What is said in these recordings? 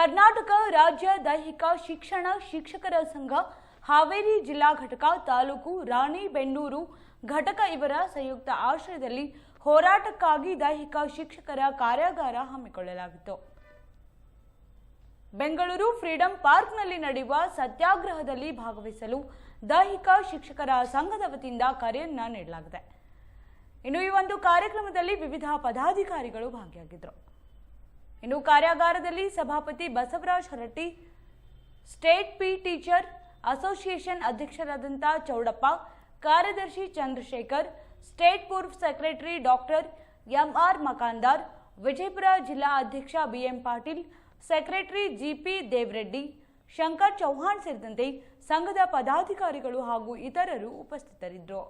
ಕರ್ನಾಟಕ ರಾಜ್ಯ ದೈಹಿಕ ಶಿಕ್ಷಣ ಶಿಕ್ಷಕರ ಸಂಘ, ಹಾವೇರಿ ಜಿಲ್ಲಾ ಘಟಕ ತಾಲೂಕು ರಾಣಿಬೆನ್ನೂರು ಘಟಕ ಇವರ ಸಂಯುಕ್ತ ಆಶ್ರಯದಲ್ಲಿ ಹೋರಾಟಕ್ಕಾಗಿ ದೈಹಿಕ ಶಿಕ್ಷಕರ ಕಾರ್ಯಾಗಾರ ಹಮ್ಮಿಕೊಳ್ಳಲಾಗಿತ್ತು. ಬೆಂಗಳೂರು ಫ್ರೀಡಂ ಪಾರ್ಕ್ನಲ್ಲಿ ನಡೆಯುವ ಸತ್ಯಾಗ್ರಹದಲ್ಲಿ ಭಾಗವಹಿಸಲು ದೈಹಿಕ ಶಿಕ್ಷಕರ ಸಂಘದ ವತಿಯಿಂದ ಕರೆಯನ್ನ ನೀಡಲಾಗಿದೆ. ಇನ್ನು ಈ ಒಂದು ಕಾರ್ಯಕ್ರಮದಲ್ಲಿ ವಿವಿಧ ಪದಾಧಿಕಾರಿಗಳು ಭಾಗಿಯಾಗಿದ್ದರು. ಇನ್ನು ಕಾರ್ಯಾಗಾರದಲ್ಲಿ ಸಭಾಪತಿ Basavaraj Horatti, state P teacher association ಅಧ್ಯಕ್ಷರಾದಂಥ ಚೌಡಪ್ಪ, ಕಾರ್ಯದರ್ಶಿ ಚಂದ್ರಶೇಖರ್, ಸ್ಟೇಟ್ ಪೂರ್ವ secretary doctor M R Makandar, Vijayapura ಜಿಲ್ಲಾ ಅಧ್ಯಕ್ಷ B M Patil, secretary G P Devareddy, Shankar Chauhan ಸೇರಿದಂತೆ ಸಂಘದ ಪದಾಧಿಕಾರಿಗಳು ಹಾಗೂ ಇತರರು ಉಪಸ್ಥಿತರಿದ್ದರು.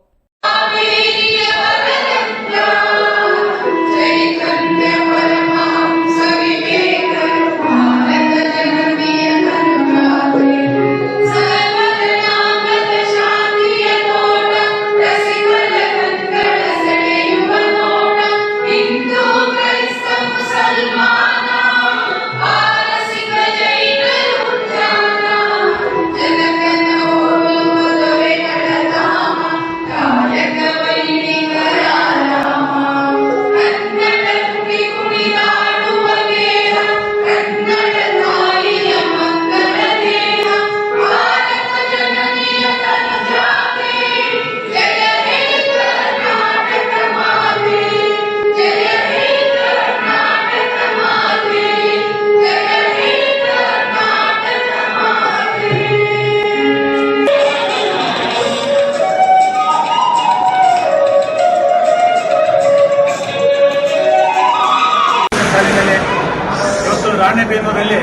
ಇವತ್ತು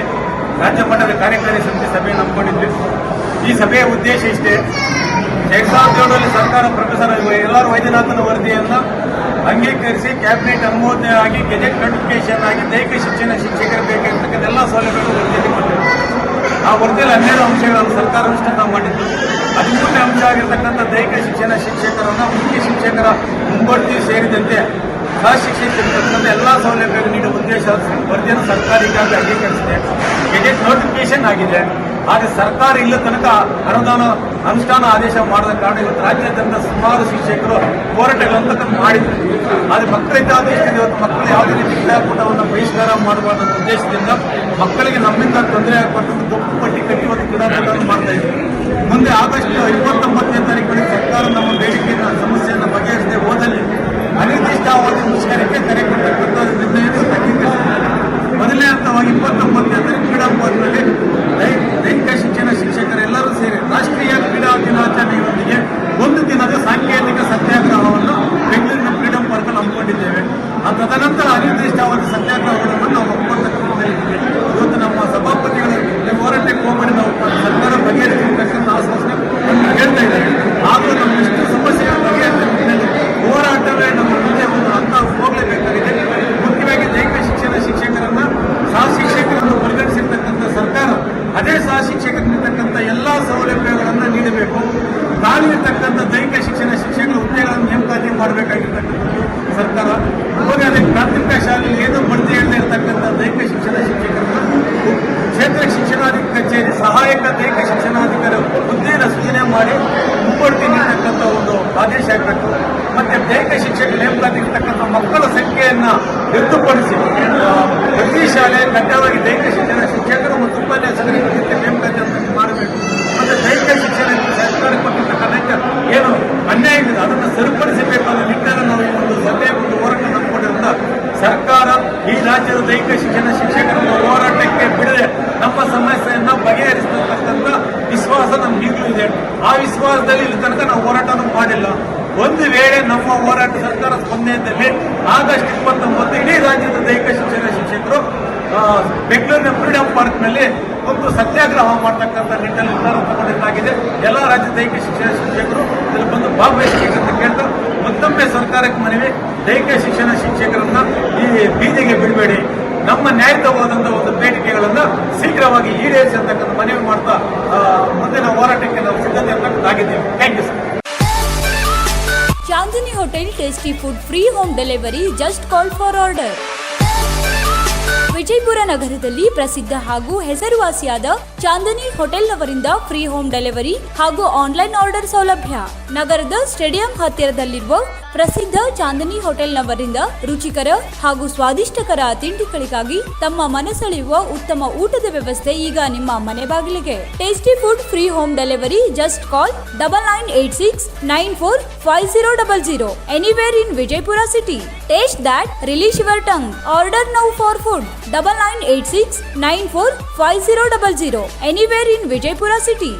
ರಾಜ್ಯ ಮಟ್ಟದ ಕಾರ್ಯಕಾರಿ ಸಮಿತಿ ಸಭೆ ನಂಬಿಕೊಂಡಿದ್ವಿ ಈ ಸಭೆಯ ಉದ್ದೇಶ ಇಷ್ಟೇ. ಎರಡ್ ಸಾವಿರದ ಏಳರಲ್ಲಿ ಸರ್ಕಾರ ಪ್ರೊಫೆಸರ್ ಎಲ್ಲರೂ ವೈದ್ಯನಾಥನ ವರದಿಯನ್ನು ಅಂಗೀಕರಿಸಿ ಕ್ಯಾಬಿನೆಟ್ ಅನುಮೋದನೆ ಆಗಿ ಗೆಜೆಟ್ ನೋಟಿಫಿಕೇಶನ್ ಆಗಿ ದೈಹಿಕ ಶಿಕ್ಷಣ ಶಿಕ್ಷಕರು ಬೇಕಾಗಿರ್ತಕ್ಕಂಥ ಎಲ್ಲ ಸೌಲಭ್ಯಗಳು ವರದಿಯಲ್ಲಿ ಬಂದಿವೆ. ಆ ವರದಿಯಲ್ಲಿ ಹನ್ನೆರಡು ಅಂಶಗಳನ್ನು ಸರ್ಕಾರ ಅನುಷ್ಠಾನ ಮಾಡಿದ್ದು, ಹದಿಮೂರನೇ ಅಂಶ ಆಗಿರ್ತಕ್ಕಂಥ ದೈಹಿಕ ಶಿಕ್ಷಣ ಶಿಕ್ಷಕರನ್ನು ಮುಖ್ಯ ಶಿಕ್ಷಕರ ಮುಂಬಡ್ತಿ ಸೇರಿದಂತೆ ಸಹ ಶಿಕ್ಷಕರಿರ್ತಕ್ಕಂಥ ಎಲ್ಲ ಸೌಲಭ್ಯಗಳು ಉದ್ದೇಶ ವರದಿಯನ್ನು ಸರ್ಕಾರ ಈಗಾಗಲೇ ಅಂಗೀಕರಿಸಿದೆ. ಗೆಜೆಟ್ ನೋಟಿಫಿಕೇಶನ್ ಆಗಿದೆ. ಆದರೆ ಸರ್ಕಾರ ಇಲ್ಲ ತನಕ ಅನುದಾನ, ಅನುಷ್ಠಾನ ಆದೇಶ ಮಾಡದ ಕಾರಣ ಇವತ್ತು ರಾಜ್ಯಾದ್ಯಂತ ಸುಮಾರು ಶಿಕ್ಷಕರು ಹೋರಾಟಗಳಂತ ಮಾಡಿದ್ರು. ಆದರೆ ಮಕ್ಕಳ ಹಿತಾದೃಷ್ಟಿಯಿಂದ ಇವತ್ತು ಮಕ್ಕಳು ಯಾವುದೇ ರೀತಿ ಕ್ರೀಡಾಕೂಟವನ್ನು ಬಹಿಷ್ಕಾರ ಮಾಡಬಾರ್ದು ಉದ್ದೇಶದಿಂದ ಮಕ್ಕಳಿಗೆ ನಮ್ಮಿಂದ ತೊಂದರೆ ಆಗ್ಬಾರ್ದು ದೊಡ್ಡ ಪಟ್ಟಿ ಕಟ್ಟಿ ಒಂದು ಕ್ರೀಡಾಕೂಟವನ್ನು ಮಾಡ್ತಾ ಇದ್ದೀವಿ ಮುಂದೆ ಆಗಸ್ಟ್ ಇಪ್ಪತ್ತೊಂಬತ್ತನೇ ತಾರೀಕಿನಲ್ಲಿ ಸರ್ಕಾರ ನಮ್ಮ ಬೇಡಿಕೆಯನ್ನು, ಸಮಸ್ಯೆಯನ್ನು ಬಗೆಹರಿಸದೆ ಹೋದಲ್ಲಿ ಅನಿರ್ದಿಷ್ಟಾವಧಿ ಮುಷ್ಕರಕ್ಕೆ ಕರೆ ಕೊಟ್ಟಕ್ಕಂಥ ನಿರ್ಣಯವನ್ನು ಅಂಗೀಕರಿಸಿದ್ದಾರೆ ಮೊದಲನೇ ಹಂತವಾಗಿ ಇಪ್ಪತ್ತೊಂಬತ್ತನೇ ತಾರೀಕು ಕ್ರೀಡಾಂಗಣದಲ್ಲಿ ದೈ- ದೈಹಿಕ ಶಿಕ್ಷಣ ಶಿಕ್ಷಕರೆಲ್ಲರೂ ಸೇರಿ ರಾಷ್ಟ್ರೀಯ ಕ್ರೀಡಾ ದಿನಾಚರಣೆಯೊಂದಿಗೆ ಒಂದು ದಿನದ ಸಾಂಕೇತಿಕ ಸತ್ಯಾಗ್ರಹವನ್ನು ಬೆಂಗಳೂರಿನ ಫ್ರೀಡಂ ಪಾರ್ಕಲ್ಲಿ ಹಮ್ಮಿಕೊಂಡಿದ್ದೇವೆ ಆ ತದನಂತರ ಅನಿರ್ದಿಷ್ಟಾವಧಿ ಸತ್ಯಾಗ್ರಹಗಳನ್ನು ನಾವು ಒಪ್ಪಿಕೊಳ್ಳತಕ್ಕಂಥ ಇವತ್ತು ನಮ್ಮ ಸಭಾಪತಿಗಳು ಈ ಹೋರಾಟಕ್ಕೆ ಹೋಗಬೇಡಿ ನಾವು ಸರ್ಕಾರ ಬಗೆಹರಿಸಿರ್ತಕ್ಕಂಥ ಆಶ್ವಾಸನೆ ಹೇಳ್ತಾ ಇದ್ದಾರೆ ಆದರೂ ನಮ್ಮ ಇಷ್ಟು ಸಮಸ್ಯೆಗಳು ಬಗೆಹರಿಸಿದ ನಿಟ್ಟಿನಲ್ಲಿ ಹೋರಾಟವೇ ನಮ್ಮ ಮುಂದೆ ಒಂದು ಹಂತ ಹೋಗಲೇಬೇಕಾಗಿದೆ ಮುಖ್ಯವಾಗಿ ದೈಹಿಕ ಶಿಕ್ಷಣ ಶಿಕ್ಷಕರನ್ನ ಸಹ ಶಿಕ್ಷಕರನ್ನು ಪರಿಗಣಿಸಿರ್ತಕ್ಕಂಥ ಸರ್ಕಾರ ಅದೇ ಸಹ ಶಿಕ್ಷಕರಿರ್ತಕ್ಕಂಥ ಎಲ್ಲ ಸೌಲಭ್ಯಗಳನ್ನು ನೀಡಬೇಕು ತಾಳಿರ್ತಕ್ಕಂಥ ದೈಹಿಕ ಶಿಕ್ಷಣ ಶಿಕ್ಷಕರ ಹುದ್ದೆಗಳನ್ನು ನೇಮಕಾತಿ ಮಾಡಬೇಕಾಗಿರ್ತಕ್ಕಂಥದ್ದು ಸರ್ಕಾರ ಇವಾಗ ಅದಕ್ಕೆ ಪ್ರಾಥಮಿಕ ಶಾಲೆಯಲ್ಲಿ ಏನು ಬಡ್ತಿ ಹೇಳದೆ ಇರತಕ್ಕಂಥ ದೈಹಿಕ ಶಿಕ್ಷಣ ಶಿಕ್ಷಕರು, ಕ್ಷೇತ್ರ ಶಿಕ್ಷಣಾಧಿಕಾರಿ ಕಚೇರಿ, ಸಹಾಯಕ ದೈಹಿಕ ಶಿಕ್ಷಣಾಧಿಕಾರಿ ಹುದ್ದೆಯನ್ನು ಸೂಚನೆ ಮಾಡಿ ಮುಂಬಡ್ತಿ ನೀಡತಕ್ಕಂಥ ಒಂದು ಆದೇಶ ಆಗಬೇಕು. ಮತ್ತೆ ದೈಹಿಕ ಶಿಕ್ಷಕ ನೇಮಕಾತಿ ಇರ್ತಕ್ಕಂಥ ಮಕ್ಕಳ ಸಂಖ್ಯೆಯನ್ನ ರದ್ದುಪಡಿಸಿ, ಪ್ರತಿ ಶಾಲೆ ಕಡ್ಡಾಯವಾಗಿ ದೈಹಿಕ ಶಿಕ್ಷಣ ಶಿಕ್ಷಕರು ಮತ್ತು ಉಪನ್ಯಾಸಕರಿಗೆ ನೇಮಕಾತಿ ಅಂತ ಮಾಡಬೇಕು ಮತ್ತೆ ದೈಹಿಕ ಶಿಕ್ಷಣಕ್ಕೆ ಸರ್ಕಾರ ಕೊಟ್ಟಿರ್ತಕ್ಕಂಥ ಏನು ಅನ್ಯಾಯ ಇದೆ ಅದನ್ನು ಸರಿಪಡಿಸಬೇಕು ಅನ್ನೋ ನಿಟ್ಟಿನಲ್ಲಿ ನಾವು ಈ ಒಂದು ಸಭೆಯ ಒಂದು ಹೋರಾಟ ನಂಬಿಕೊಂಡಿರೋದ್ರಿಂದ ಸರ್ಕಾರ ಈ ರಾಜ್ಯದ ದೈಹಿಕ ಶಿಕ್ಷಣ ಶಿಕ್ಷಕರ ಹೋರಾಟಕ್ಕೆ ಬಿಡದೆ ನಮ್ಮ ಸಮಸ್ಯೆಯನ್ನು ಬಗೆಹರಿಸತಕ್ಕಂಥ ವಿಶ್ವಾಸ ನಮ್ಗೆ ಈಗಲೂ ಇದೆ. ಆ ವಿಶ್ವಾಸದಲ್ಲಿ ಇಲ್ಲಿ ತನಕ ನಾವು ಹೋರಾಟನೂ ಮಾಡಿಲ್ಲ. ಒಂದು ವೇಳೆ ನಮ್ಮ ಹೋರಾಟ ಸರ್ಕಾರ ಸ್ಪಂದನೆಯಲ್ಲಿ ಆಗಸ್ಟ್ ಇಪ್ಪತ್ತೊಂಬತ್ತು ಇಡೀ ರಾಜ್ಯದ ದೈಹಿಕ ಶಿಕ್ಷಣ ಶಿಕ್ಷಕರು ಬೆಂಗಳೂರಿನ ಫ್ರೀಡಂ ಪಾರ್ಕ್ನಲ್ಲಿ ಒಂದು ಸತ್ಯಾಗ್ರಹ ಮಾಡ್ತಕ್ಕಂಥ ನಿಟ್ಟಲ್ಲಿ ನಿರ್ಧಾರ ತಗೊಂಡಿದ್ದಾಗಿದೆ. ಎಲ್ಲ ರಾಜ್ಯದ ದೈಹಿಕ ಶಿಕ್ಷಣ ಶಿಕ್ಷಕರು ಇಲ್ಲಿ ಬಂದು ಭಾಗವಹಿಸಬೇಕಂತ ಕೇಳ್ತಾ ಮತ್ತೊಮ್ಮೆ ಸರ್ಕಾರಕ್ಕೆ ಮನವಿ ದೈಹಿಕ ಶಿಕ್ಷಣ ಶಿಕ್ಷಕರನ್ನ ಈ ಬೀದಿಗೆ ಬಿಡಬೇಡಿ. ನಮ್ಮ ನ್ಯಾಯಯುತವಾದಂತಹ ಒಂದು ಬೇಡಿಕೆಗಳನ್ನ ಶೀಘ್ರವಾಗಿ ಈಡೇರಿಸಿರ್ತಕ್ಕಂಥ ಮನವಿ ಮಾಡ್ತಾ ಮುಂದಿನ ಹೋರಾಟಕ್ಕೆ ನಾವು ಸಿದ್ಧತೆ ಆಗಿದ್ದೇವೆ thank you sir Chandini hotel tasty food free home delivery just call for order Vijayapura ನಗರದಲ್ಲಿ ಪ್ರಸಿದ್ಧ ಹಾಗೂ ಹೆಸರುವಾಸಿಯಾದ ಚಾಂದನಿ ಹೋಟೆಲ್ನವರಿಂದ ಫ್ರೀ ಹೋಮ್ ಡೆಲಿವರಿ ಹಾಗೂ ಆನ್ಲೈನ್ ಆರ್ಡರ್ ಸೌಲಭ್ಯ. ನಗರದ ಸ್ಟೇಡಿಯಂ ಹತ್ತಿರದಲ್ಲಿರುವ ಪ್ರಸಿದ್ಧ ಚಾಂದನಿ ಹೋಟೆಲ್ನವರಿಂದ ರುಚಿಕರ ಹಾಗೂ ಸ್ವಾದಿಷ್ಟಕರ ತಿಂಡಿಗಳಿಗಾಗಿ ತಮ್ಮ ಮನಸೆಳೆಯುವ ಉತ್ತಮ ಊಟದ ವ್ಯವಸ್ಥೆ ಈಗ ನಿಮ್ಮ ಮನೆ ಬಾಗಿಲಿಗೆ. Tasty food free home delivery just call double nine eight six nine four five zero double zero. Anywhere in Vijayapura city. Taste that, release your tongue. Order now for food. Double nine eight six nine four five zero double zero. anywhere in Vijaypura city.